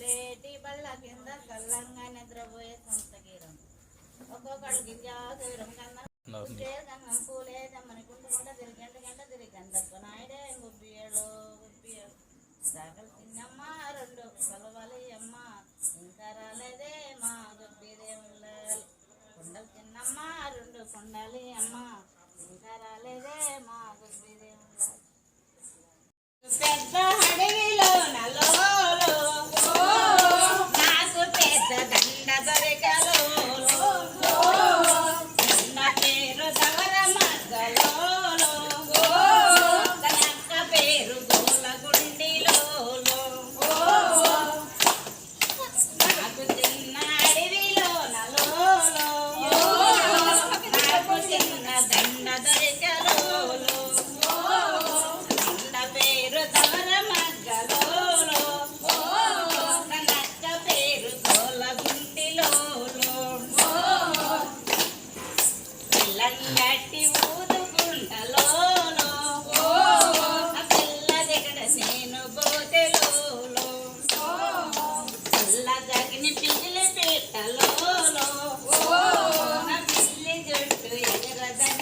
లేటి బళ్ళ కింద చల్లంగా నిద్రపోయే సంతకీరం ఒక్కొక్కడికి గింజాసురం కన్నా గంగం పూలే దమ్మని కుంటుకుంట తిరిగి గంట గంట తిరిగి గంధప్ప నాయుడే గుబ్బియలో గుబ్బియలు సాగలు తిన్నమ్మ రెండు కలవాలి అమ్మ ఇంకా రాలేదే మా కొండలు తిన్నమ్మ రెండు కొండలి అమ్మ ఇంకా రాలేదే Saya.